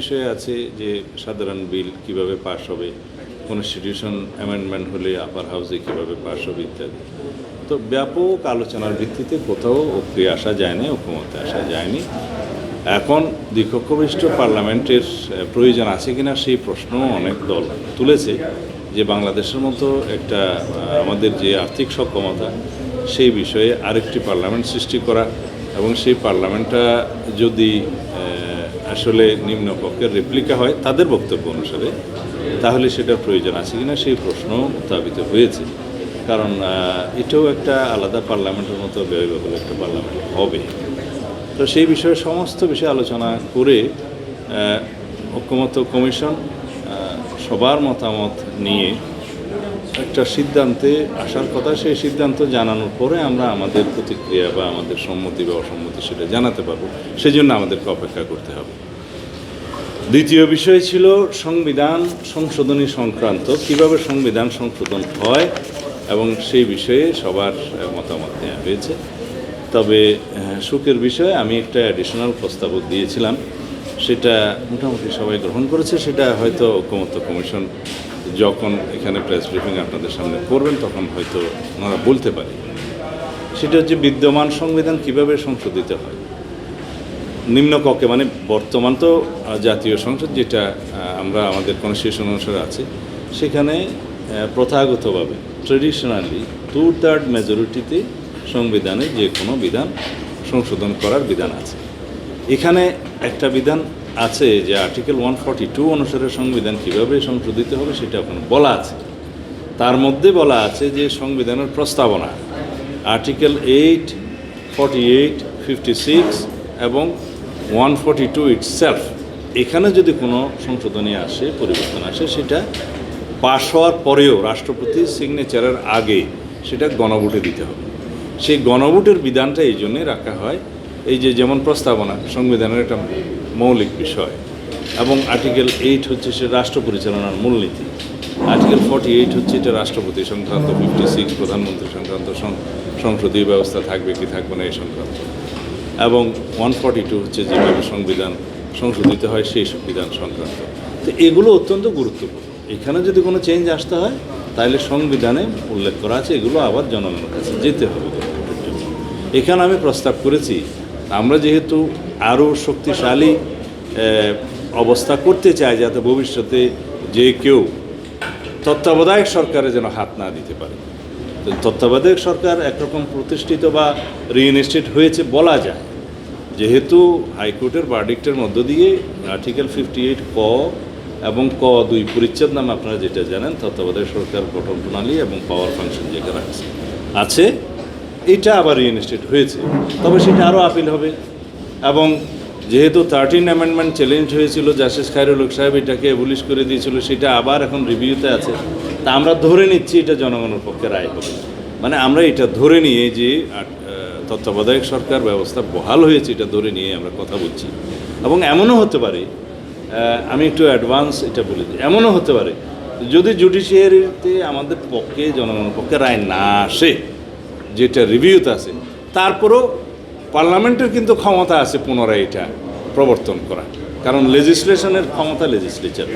বিষয়ে আছে যে সাধারণ বিল কীভাবে পাস হবে, কনস্টিটিউশন অ্যামেন্ডমেন্ট হলে আপার হাউসে কীভাবে পাস হবে ইত্যাদি। তো ব্যাপক আলোচনার ভিত্তিতে কোথাও ঐক্যে আসা যায় না ঐক্যমতে আসা যায়নি। এখন দ্বিকক্ষবিষ্ট পার্লামেন্টের প্রয়োজন আছে কিনা সেই প্রশ্ন অনেক দল তুলেছে যে বাংলাদেশের মতো একটা আমাদের যে আর্থিক সক্ষমতা, সেই বিষয়ে আরেকটি পার্লামেন্ট সৃষ্টি করা এবং সেই পার্লামেন্টটা যদি আসলে নিম্নপক্ষের রেপ্লিকা হয় তাদের বক্তব্য অনুসারে তাহলে সেটার প্রয়োজন আছে কিনা সেই প্রশ্ন উত্থাপিত হয়েছে। কারণ এটাও একটা আলাদা পার্লামেন্টের মতো ব্যয়বহুল একটা পার্লামেন্ট হবে। তো সেই বিষয়ে সমস্ত বিষয়ে আলোচনা করে আহ, ঐক্যমত্য কমিশন সবার মতামত নিয়ে একটা সিদ্ধান্তে আসার কথা, সেই সিদ্ধান্ত জানানোর পরে আমরা আমাদের প্রতিক্রিয়া বা আমাদের সম্মতি বা অসম্মতি সেটা জানাতে পারব। সেই জন্য আমাদেরকে অপেক্ষা করতে হবে। দ্বিতীয় বিষয় ছিল সংবিধান সংশোধনী সংক্রান্ত, কীভাবে সংবিধান সংশোধন হয় এবং সেই বিষয়ে সবার মতামত নেওয়া হয়েছে। তবে সুখের বিষয়ে, আমি একটা অ্যাডিশনাল প্রস্তাবক দিয়েছিলাম। সেটা মোটামুটি সবাই গ্রহণ করেছে, সেটা হয়তো ঐক্যমত্য কমিশন যখন এখানে প্রেস ব্রিফিং আপনাদের সামনে করবেন, তখন হয়তো ওনারা বলতে পারি। সেটা হচ্ছে বিদ্যমান সংবিধান কীভাবে সংশোধিত হয়? নিম্নকক্ষে মানে বর্তমান তো জাতীয় সংসদ, যেটা আমরা আমাদের কনস্টিটিউশন অনুসারে আছে, সেখানে প্রথাগতভাবে ট্রেডিশনালি টু থার্ড মেজরিটিতে সংবিধানে যে কোনো বিধান সংশোধন করার বিধান আছে। এখানে একটা বিধান আছে যে আর্টিকেল ওয়ান ফর্টি টু অনুসারে সংবিধান কীভাবে সংশোধিত হবে সেটা ওখানে বলা আছে। তার মধ্যে বলা আছে যে সংবিধানের প্রস্তাবনা, article eight forty eight fifty six এবং ওয়ান ফর্টি টু ইটসেলফ এখানে যদি কোনো সংশোধনী আসে, পরিবর্তন আসে, সেটা পাশ হওয়ার পরেও রাষ্ট্রপতির সিগনেচারের আগে সেটা গণভোটে দিতে হবে। সেই গণভোটের বিধানটা এই জন্যে রাখা হয় এই যে যেমন প্রস্তাবনা, সংবিধানের একটা মৌলিক বিষয়, এবং আর্টিকেল এইট হচ্ছে সে রাষ্ট্র পরিচালনার মূলনীতি। আর্টিকেল ফর্টি এইট হচ্ছে এটা রাষ্ট্রপতি সংক্রান্ত, ফিফটি সিক্স প্রধানমন্ত্রী সংক্রান্ত সংসদীয় ব্যবস্থা থাকবে কি থাকবে না এই সংক্রান্ত। এবং ওয়ান ফর্টি টু হচ্ছে যেভাবে সংবিধান সংশোধিত হয়, সেই সংবিধান সংক্রান্ত। তো এগুলো অত্যন্ত গুরুত্বপূর্ণ। এখানে যদি কোনো চেঞ্জ আসতে হয়, তাহলে সংবিধানে উল্লেখ করা আছে, এগুলো আবার জনগণের কাছে যেতে হবে। এখানে আমি প্রস্তাব করেছি আমরা যেহেতু আরও শক্তিশালী অবস্থা করতে চাই যাতে ভবিষ্যতে যে কেউ তত্ত্বাবধায়ক সরকারে যেন হাত না দিতে পারে। তত্ত্বাবধায়ক সরকার একরকম প্রতিষ্ঠিত বা রিইনস্টেট হয়েছে বলা যায়। যেহেতু হাইকোর্টের বার্ডিক্টের মধ্য দিয়ে আর্টিকেল ফিফটি এইট ক এবং ক দুই পরিচ্ছেদ নামে আপনারা যেটা জানেন, তত্ত্বাবধায়ক সরকার গঠন প্রণালী এবং পাওয়ার ফাংশন যেখানে আছে আছে। এটা আবার রিইনস্টেট হয়েছে। তবে সেটা আরও আপিল হবে। এবং যেহেতু থার্টিন অ্যামেন্ডমেন্ট চ্যালেঞ্জ হয়েছিল জাস্টিস খায়রুল সাহেব এটাকে এবলিশ করে দিয়েছিল, সেটা আবার এখন রিভিউতে আছে। তা আমরা ধরে নিচ্ছি এটা জনগণের পক্ষে রায় হবে। মানে আমরা এটা ধরে নিয়ে যে তত্ত্বাবধায়ক সরকার ব্যবস্থা বহাল হয়েছে, এটা ধরে নিয়ে আমরা কথা বলছি। এবং এমনও হতে পারে আমি একটু অ্যাডভান্স এটা বলে দিই। এমনও হতে পারে, যদি জুডিশিয়ারিতে আমাদের পক্ষে, জনগণের পক্ষে রায় না আসে যেটা রিভিউতে আছে, তারপরেও পার্লামেন্টের কিন্তু ক্ষমতা আছে পুনরায় এটা প্রবর্তন করা কারণ লেজিসলেশনের ক্ষমতা লেজিসলেচার